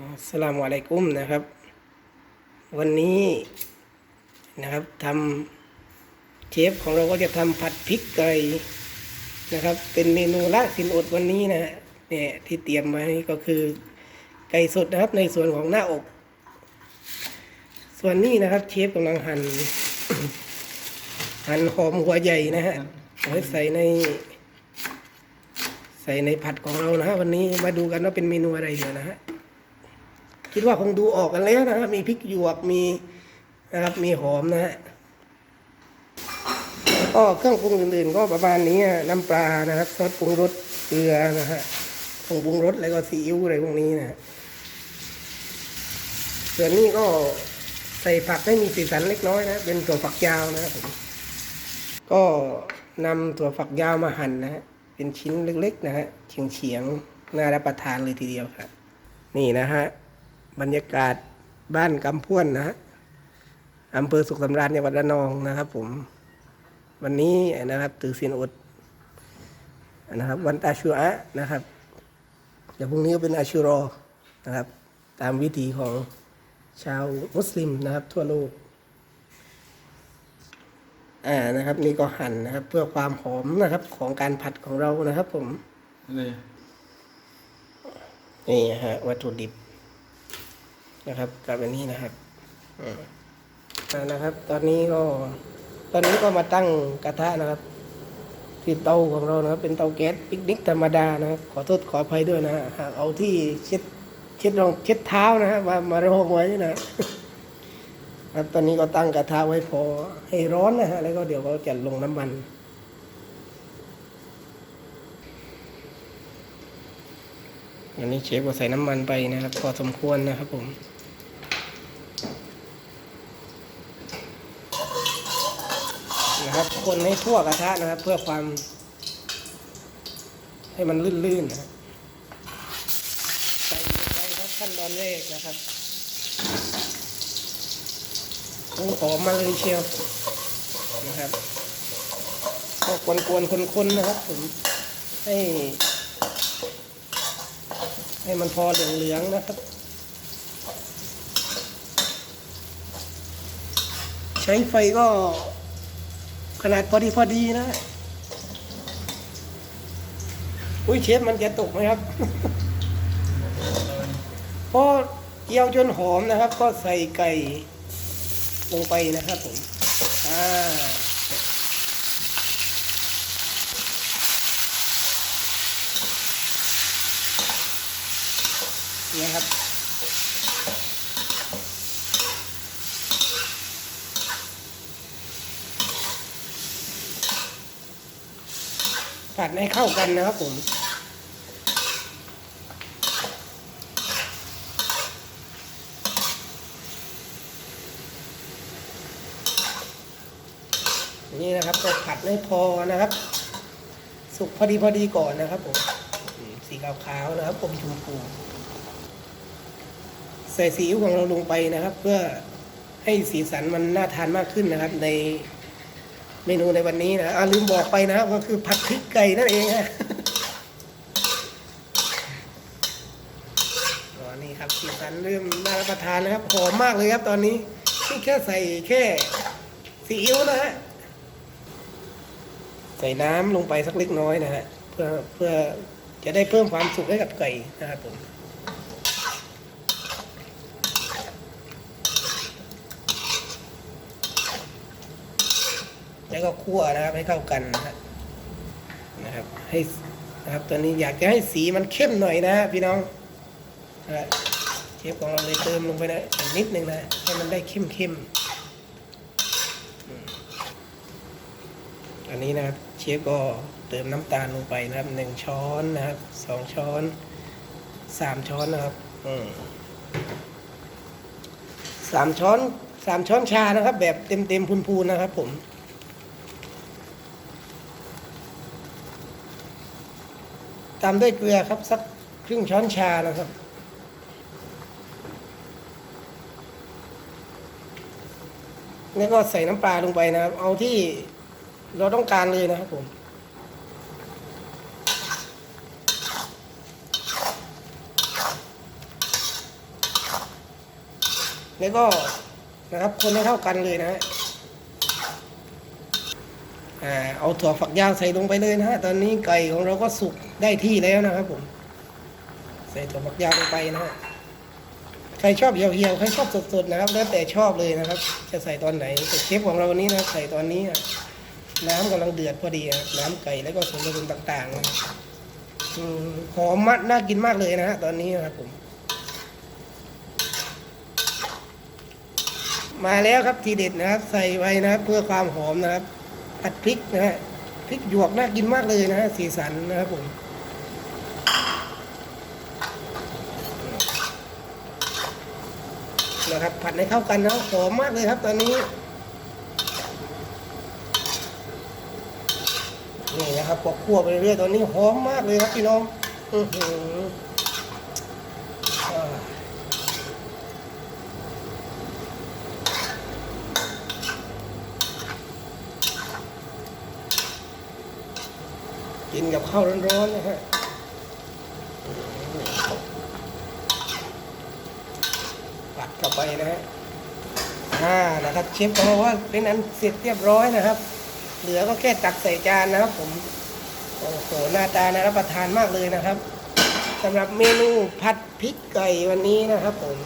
อัสลามุอะลัยกุมนะครับ วันนี้นะครับทำเชฟของเราก็จะทำผัดพริกไก่นะครับ เป็นเมนูละสินอดวันนี้นะเนี่ยที่เตรียมไว้ก็คือไก่สดนะครับในส่วนของหน้าอก ส่วนนี้นะครับเชฟกำลังหั่นหั่นหอมหัวใหญ่นะฮะเอาไว้ใส่ในใส่ในผัดของเรานะฮะวันนี้มาดูกันว่าเป็นเมนูอะไรเดี๋ยวนะฮะ คิดว่าคงดูออกกันแล้วนะครับมีพริกหยวกมีนะครับมีหอมนะฮะก็เครื่องปรุงอื่นๆ ก็ประมาณนี้อะน้ำปลานะครับซอสปรุงรสเกลือนะฮะผงปรุงรสแล้วก็ซีอิ๊วอะไรพวกนี้นะฮะส่วนนี้ก็ใส่ผักให้มีสีสันเล็กน้อยนะเป็นถั่วฝักยาวนะครับผมก็นำถั่วฝักยาวมาหั่นนะฮะเป็นชิ้นเล็กๆนะฮะเฉียงๆน่ารับประทานเลยทีเดียวครับ นี่นะฮะ บรรยากาศบ้านกำพ่วนนะฮะอำเภอสุขสำราญจังหวัดระนองนะครับ ผม วันนี้นะครับถือศีลอดนะครับ วันตาชัวอะนะครับเดี๋ยวพรุ่งนี้ก็เป็นอาชูรอนะครับ ตามวิถีของชาวมุสลิมนะครับ ทั่วโลกอ่านะครับ นี่ก็หั่นนะครับ เพื่อความหอมนะครับ ของการผัดของเรานะครับ ผมนี่นี่ฮะวัตถุดิบ นะครับกับอันนี้นะครับอืมอ่านะครับ ตอนนี้ก็ ตอนนี้ก็มาตั้งกระทะนะครับที่เตาของเรานะครับ เป็นเตาแก๊สปิกนิกธรรมดานะครับ ขอโทษขออภัยด้วยนะฮะหากเอาที่เช็ดเช็ดรองเช็ดเท้านะฮะมามารองไว้นะครับตอนนี้ก็ตั้งกระทะไว้พอให้ร้อนนะฮะแล้วก็เดี๋ยวก็จะลงน้ำมันอันนี้เชฟก็ใส่น้ำมันไปนะครับ พอสมควรนะครับผม นะครับ คนให้ทั่วกระทะนะครับ เพื่อความให้มันลื่นๆนะครับใส่ไปครับขั้นตอนแรกนะครับโอ้หอมมาเลยเชียวนะครับก็กวนๆคนๆนะครับ ผมให้ ให้มันพอเหลืองๆนะครับ ใช้ไฟก็ ขนาดพอดีพอดีนะ อุ้ยเชฟมันจะตกไหมครับพอเจียวจนหอมนะครับ ก็ใส่ไก่ลงไปนะครับผม อ่า เนี่ยครับ ผัดให้เข้ากันนะครับผมนี่นะครับก็ผัดให้พอนะครับ สุกพอดีพอดีก่อนนะครับผมอืมสีขาวๆนะครับผมชมพูใส่ซีอิ๊วของเราลงไปนะครับ เพื่อให้สีสันมันน่าทานมากขึ้นนะครับใน เมนูในวันนี้นะอ่าลืมบอกไปนะครับก็คือผัดพริกไก่นั่นเองฮะอ๋อนี่ครับสีสันเริ่มน่ารับประทานนะครับหอมมากเลยครับตอนนี้นี่แค่ใส่แค่ซีอิ๊วนะฮะใส่น้ำลงไปสักเล็กน้อยนะฮะเพื่อเพื่อจะได้เพิ่มความสุกให้กับไก่นะครับผม แล้วก็คั่วนะครับให้เข้ากันนะครับ ให้นะครับตอนนี้อยากจะให้สีมันเข้มหน่อยนะพี่น้องนะเชฟของเราเลยเติมลงไปนะอีกนิดนึงนะให้มันได้เข้มเข้มๆอันนี้นะครับเชฟก็เติมน้ำตาลลงไปนะครับหนึ่งช้อนนะครับสองช้อนสามช้อนนะครับสามช้อนสามช้อนชานะครับ แบบเต็มเต็มๆพูนๆนะครับผม ตามด้วยเกลือครับสักครึ่งช้อนชานะครับ แล้วก็ใส่น้ำปลาลงไปนะครับ เอาที่เราต้องการเลยนะครับผมแล้วก็นะครับคนให้เข้ากันเลยนะฮะ เอาถั่วฝักยาวใส่ลงไปเลยนะฮะตอนนี้ไก่ของเราก็สุกได้ที่แล้วนะครับผม ใส่ถั่วฝักยาวลงไปนะฮะใครชอบเหี่ยวๆใครชอบสดๆนะครับ แล้วแต่ชอบเลยนะครับ จะใส่ตอนไหนแต่เชฟของเราวันนี้นะใส่ตอนนี้น้ำกำลังเดือดพอดีน้ำไก่แล้วก็ส่วนผสมต่างๆนะครับอืมหอมมากน่ากินมากเลยนะฮะตอนนี้นะครับผม มาแล้วครับทีเด็ดนะครับ ใส่ไว้นะครับเพื่อความหอมนะครับ ผัดพริกนะฮะพริกหยวกน่ากินมากเลยนะฮะสีสันนะครับผมนะครับผัดให้เข้ากันนะหอมมากเลยครับตอนนี้นี่นะครับพอคั่วไปเรื่อยตอนนี้หอมมากเลยครับพี่น้องอือหือ กินกับข้าวร้อนๆนะฮะปัดเข้าไปนะฮะอ่านะครับเชฟก็บอกว่าเป็นอันเสร็จเรียบร้อยนะครับ เหลือก็แค่ตักใส่จานนะครับผมโอ้โหหน้าตาน่ารับประทานมากเลยนะครับสำหรับเมนูผัดพริกไก่วันนี้นะครับผม